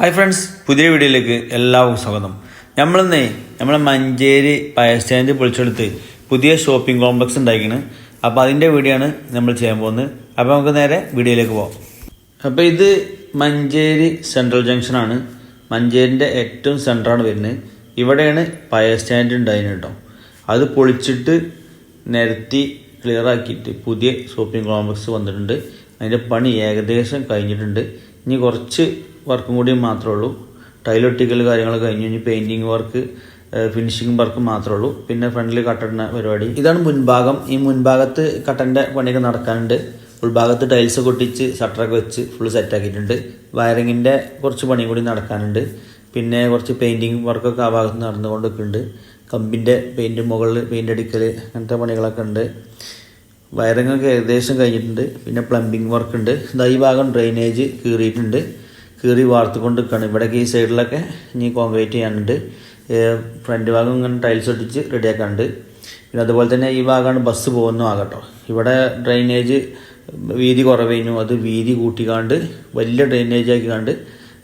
Hi friends പുതിയ വീഡിയോയിലേക്ക് എല്ലാവർക്കും സ്വാഗതം. നമ്മളിന്ന് നമ്മളെ മഞ്ചേരി ഫയർ സ്റ്റാൻഡ് പൊളിച്ചെടുത്ത് പുതിയ ഷോപ്പിംഗ് കോംപ്ലക്സ് ഉണ്ടാക്കിയാണ്. അപ്പോൾ അതിന്റെ വീഡിയോ ആണ് നമ്മൾ ചെയ്യാൻ പോകുന്നത്. അപ്പോൾ നമുക്ക് നേരെ വീഡിയോയിലേക്ക് പോകാം അപ്പോൾ ഇത് മഞ്ചേരി സെൻട്രൽ ജംഗ്ഷനാണ് മഞ്ചേരിന്റെ ഏറ്റവും സെന്ററാണ് വരുന്നത്. ഇവിടെയാണ് ഫയർ സ്റ്റാൻഡ് ഉണ്ടായിരുന്നത് കേട്ടോ. അത് പൊളിച്ചിട്ട് നിരത്തി ക്ലിയർ ആക്കിയിട്ട് പുതിയ ഷോപ്പിംഗ് കോംപ്ലക്സ് വന്നിട്ടുണ്ട്. അതിന്റെ പണി ഏകദേശം കഴിഞ്ഞിട്ടുണ്ട്. ഇനി കുറച്ച് വർക്കും കൂടി മാത്രമേ ഉള്ളൂ. ടൈലൊട്ടിക്കൽ കാര്യങ്ങൾ കഴിഞ്ഞു ഇനി പെയിന്റിങ് വർക്ക് ഫിനിഷിംഗ് വർക്ക് മാത്രമേ ഉള്ളൂ. പിന്നെ ഫ്രണ്ടിൽ കട്ടിടുന്ന പരിപാടി. ഇതാണ് മുൻഭാഗം. ഈ മുൻഭാഗത്ത് കട്ടന്റെ പണിയൊക്കെ നടക്കാനുണ്ട്. ഉൾഭാഗത്ത് ടൈൽസ് കൊട്ടിച്ച് ഷട്ടറൊക്കെ വെച്ച് ഫുള്ള് സെറ്റാക്കിയിട്ടുണ്ട് വയറിങ്ങിന്റെ കുറച്ച് പണി കൂടി നടക്കാനുണ്ട്. പിന്നെ കുറച്ച് പെയിന്റിങ് വർക്കൊക്കെ ആ ഭാഗത്ത് നടന്നുകൊണ്ടൊക്കെ ഉണ്ട് കമ്പിന്റെ പെയിന്റ് മുകളിൽ പെയിന്റ് അടിക്കൽ അങ്ങനത്തെ പണികളൊക്കെ ഉണ്ട്. വയറിങ്ങൊക്കെ ഏകദേശം കഴിഞ്ഞിട്ടുണ്ട്. പിന്നെ പ്ലംബിംഗ് വർക്ക് ഉണ്ട്. ഈ ഭാഗം ഡ്രെയിനേജ് കീറിയിട്ടുണ്ട്. കീറി വാർത്തുകൊണ്ട് നിൽക്കുകയാണ് ഇവിടെയൊക്കെ ഈ സൈഡിലൊക്കെ ഇനി കോൺക്രീറ്റ് ചെയ്യാനുണ്ട്. ഫ്രണ്ട് ഭാഗം ഇങ്ങനെ ടൈൽസ് ഒട്ടിച്ച് റെഡിയാക്കാനുണ്ട് പിന്നെ അതുപോലെ തന്നെ ഈ ഭാഗമാണ് ബസ് പോകുന്ന ആകട്ടോ ഇവിടെ ഡ്രൈനേജ് വീതി കുറവേനു അത് വീതി കൂട്ടിക്കാണ്ട് വലിയ ഡ്രൈനേജ് ആക്കിക്കാണ്ട്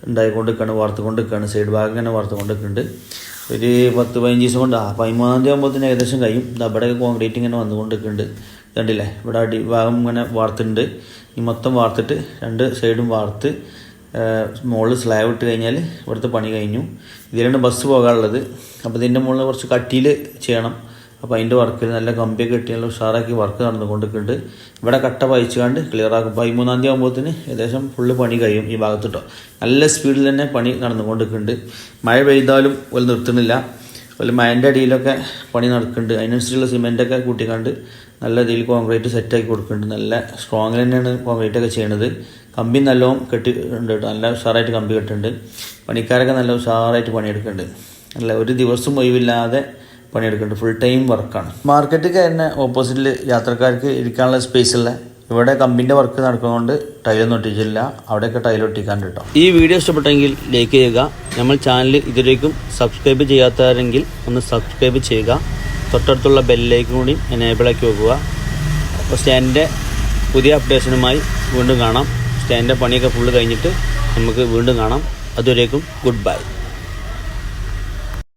ഉണ്ടായിക്കൊണ്ട് നിൽക്കുകയാണ് വാർത്തുകൊണ്ട് നിൽക്കുകയാണ് സൈഡ് ഭാഗം ഇങ്ങനെ വാർത്തുകൊണ്ട് നിൽക്കുന്നുണ്ട് ഒരു പത്ത് പതിനഞ്ച് ദിവസം കൊണ്ട് ആ പതിമൂന്നാം തീയതി ആകുമ്പോഴത്തേന് ഏകദേശം കഴിയും. അവിടെ കോൺക്രീറ്റ് ഇങ്ങനെ വന്നുകൊണ്ട് നിൽക്കുന്നുണ്ട് കണ്ടില്ലേ? ഇവിടെ അടി ഭാഗം ഇങ്ങനെ വാർത്തിട്ടുണ്ട് ഈ മൊത്തം വാർത്തിട്ട് രണ്ട് സൈഡും വാർത്ത് മുകളിൽ സ്ലാബ് ഇട്ട് കഴിഞ്ഞാൽ ഇവിടുത്തെ പണി കഴിഞ്ഞു. ഇതിലാണ് ബസ് പോകാനുള്ളത് അപ്പോൾ ഇതിന്റെ മുകളിൽ കുറച്ച് കട്ടിയിൽ ചെയ്യണം. അപ്പോൾ അതിന്റെ വർക്കിൽ നല്ല കമ്പിയൊക്കെ കെട്ടി ഉഷാറാക്കി വർക്ക് നടന്നുകൊണ്ടിരിക്കുന്നുണ്ട്. ഇവിടെ കട്ട പയച്ചുകൊണ്ട് ക്ലിയർ ആക്കും പതിമൂന്നാം തീയതി ആകുമ്പോഴത്തേന് ഏകദേശം ഫുള്ള് പണി കഴിയും ഈ ഭാഗത്തിട്ടോ നല്ല സ്പീഡിൽ തന്നെ പണി നടന്നുകൊണ്ടിരിക്കുന്നുണ്ട്. മഴ പെയ്താലും ഒരു നിർത്തുന്നില്ല. അതുപോലെ മഴന്റെ അടിയിലൊക്കെ പണി നടക്കുന്നുണ്ട്. അതിനനുസരിച്ചുള്ള സിമെന്റൊക്കെ കൂട്ടിക്കാണ്ട് നല്ല രീതിയിൽ കോൺക്രീറ്റ് സെറ്റാക്കി കൊടുക്കുന്നുണ്ട്. നല്ല സ്ട്രോങ്ങിൽ തന്നെയാണ് കോൺക്രീറ്റ് ഒക്കെ ചെയ്യണത്. കമ്പി നല്ലോണം കെട്ടി ഉണ്ട് കേട്ടോ നല്ല ഉഷാറായിട്ട് കമ്പി കെട്ടിട്ടുണ്ട് പണിക്കാരൊക്കെ നല്ല ഉഷാറായിട്ട് പണിയെടുക്കുന്നുണ്ട് നല്ല ഒരു ദിവസം ഒഴിവില്ലാതെ പണിയെടുക്കുന്നുണ്ട് ഫുൾ ടൈം വർക്കാണ് മാർക്കറ്റ് തന്നെ ഓപ്പോസിറ്റിൽ യാത്രക്കാർക്ക് ഇരിക്കാനുള്ള സ്പേസ് ഉള്ള ഇവിടെ കമ്പിന്റെ വർക്ക് നടക്കുന്നതുകൊണ്ട് ടൈലൊന്നും ഒട്ടിച്ചില്ല അവിടെയൊക്കെ ടൈൽ ഒട്ടിക്കാൻ കേട്ടോ ഈ വീഡിയോ ഇഷ്ടപ്പെട്ടെങ്കിൽ ലൈക്ക് ചെയ്യുക. നമ്മൾ ചാനൽ ഇതിലേക്കും സബ്സ്ക്രൈബ് ചെയ്യാത്തവരെങ്കിൽ ഒന്ന് സബ്സ്ക്രൈബ് ചെയ്യുക. തൊട്ടടുത്തുള്ള ബെല്ലിലേക്കും കൂടി എനേബിളാക്കി വെക്കുക. അപ്പോൾ സ്റ്റാൻഡിന്റെ പുതിയ അപ്ഡേഷനുമായി വീണ്ടും കാണാം. സ്റ്റാൻഡിന്റെ പണിയൊക്കെ ഫുള്ള് കഴിഞ്ഞിട്ട് നമുക്ക് വീണ്ടും കാണാം. അതുവരേക്കും ഗുഡ് ബൈ